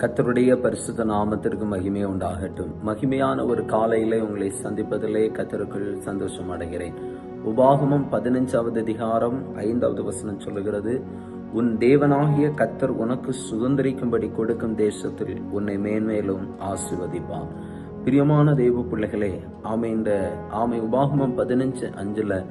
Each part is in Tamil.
கத்தருடைய பரிசுத்த நாமத்திற்கு மகிமை உண்டாகட்டும். மகிமையான ஒரு காலையிலே உங்களை சந்திப்பதிலே கத்தருக்குள் சந்தோஷம் அடைகிறேன். உபாகமம் பதினஞ்சாவது அதிகாரம் ஐந்தாவது வசனம் சொல்லுகிறது உன் தேவனாகிய கத்தர் உனக்கு சுதந்திரிக்கும்படி கொடுக்கும் தேசத்தில் உன்னை மேன்மேலும் ஆசிர்வதிப்பான் பிரியமான தெய்வ பிள்ளைகளே ஆமை இந்த ஆமை உபாகமம் பதினஞ்சு அஞ்சுல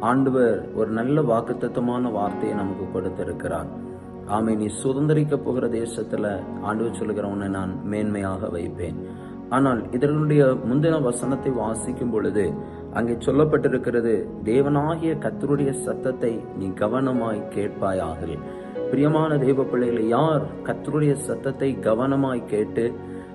ஆண்டவர் ஒரு நல்ல வாக்குத்தத்தமான வார்த்தையை நமக்கு கொடுத்திருக்கிறார். ஆமை நீ சுதந்திரிக்க போகிற தேசத்துல ஆண்டு சொல்லுகிற உன்னை நான் மேன்மையாக வைப்பேன். ஆனால் இதனுடைய முந்தின வசனத்தை வாசிக்கும் பொழுது அங்கே சொல்லப்பட்டிருக்கிறது தேவனாகிய கத்தருடைய சத்தத்தை நீ கவனமாய் கேட்பாயாக பிரியமான தெய்வ பிள்ளைகளை யார் கத்தருடைய சத்தத்தை கவனமாய் கேட்டு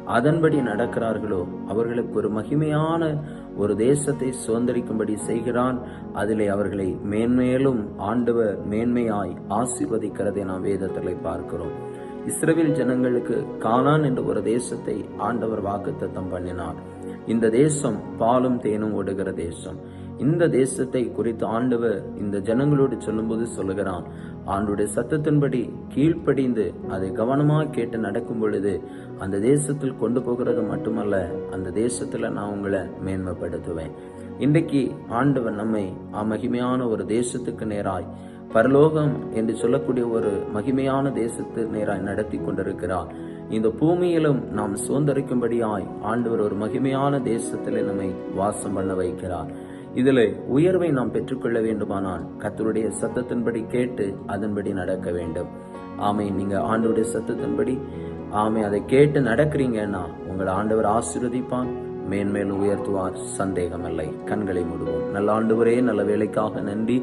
அதன்படி நடக்கிறார்களோ அவர்களுக்கு ஒரு மகிமையான ஒரு தேசத்தை சுதந்திரிக்கும்படி செய்கிறான். அதிலே அவர்களை மேன்மேலும் ஆண்டவர் மேன்மையாய் ஆசிர்வதிக்கிறதை நாம் வேதத்தில் பார்க்கிறோம். இஸ்ரேல் ஜனங்களுக்கு கானான் என்ற ஒரு தேசத்தை ஆண்டவர் வாக்குத்தத்தம் பண்ணினார். இந்த தேசம் பாலும் தேனும் ஓடுகிற தேசம். இந்த தேசத்தை குறித்து ஆண்டவர் இந்த ஜனங்களோடு சொல்லும்போது சொல்லுகிறான். ஆண்டுடைய சத்தத்தின்படி கீழ்ப்படிந்து அதை கவனமாக கேட்டு நடக்கும் பொழுது அந்த தேசத்தில் கொண்டு போகிறது மட்டுமல்ல அந்த தேசத்தில் நான் உங்களை மேன்மைப்படுத்துவேன். இன்றைக்கு ஆண்டவர் நம்மை மகிமையான ஒரு தேசத்துக்கு நேராய் பரலோகம் என்று சொல்லக்கூடிய ஒரு மகிமையான தேசத்து நேராய் நடத்தி கொண்டிருக்கிறார். இந்த பூமியிலும் நாம் சுதந்திரிக்கும்படியாய் ஆண்டவர் ஒரு மகிமையான தேசத்தில் நம்மை வாசம் பண்ண வைக்கிறார். இதில் உயர்வை நாம் பெற்றுக்கொள்ள வேண்டுமானால் கத்தருடைய சத்தத்தின்படி கேட்டு அதன்படி நடக்க வேண்டும். ஆமை நீங்கள் ஆண்டவருடைய சத்தத்தின்படி ஆமை அதை கேட்டு நடக்கிறீங்கன்னா உங்களை ஆண்டவர் ஆசீர்வதிப்பான் மேன்மேலும் உயர்த்துவார் சந்தேகமில்லை. கண்களை மூடுவோம். நல்ல ஆண்டவரே நல்ல வேலைக்காக நன்றி.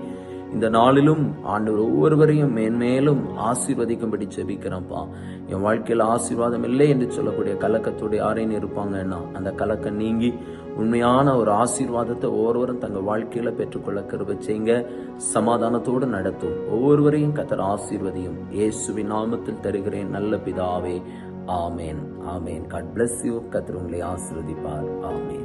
இந்த நாளிலும் ஆண்டவர் ஒவ்வொருவரையும் மேன்மேலும் ஆசீர்வதிக்கும்படி ஜெபிக்கிறோம்ப்பா. என் வாழ்க்கையில் ஆசீர்வாதம் இல்லை என்று சொல்லக்கூடிய கலக்கத்துடைய யாரையும் இருப்பாங்கன்னா அந்த கலக்கம் நீங்கி உண்மையான ஒரு ஆசீர்வாதத்தை ஒவ்வொருவரும் தங்கள் வாழ்க்கையில பெற்றுக்கொள்ள கருவை செய்யுங்க. சமாதானத்தோடு நடத்தும் ஒவ்வொருவரையும் கத்தர் ஆசீர்வதியும். இயேசுவின் நாமத்தில் தருகிறேன் நல்ல பிதாவே. ஆமேன். ஆமேன். காட் பிளஸ் யூ கத்தர் உங்களை ஆசீர்வதிப்பார். ஆமேன்.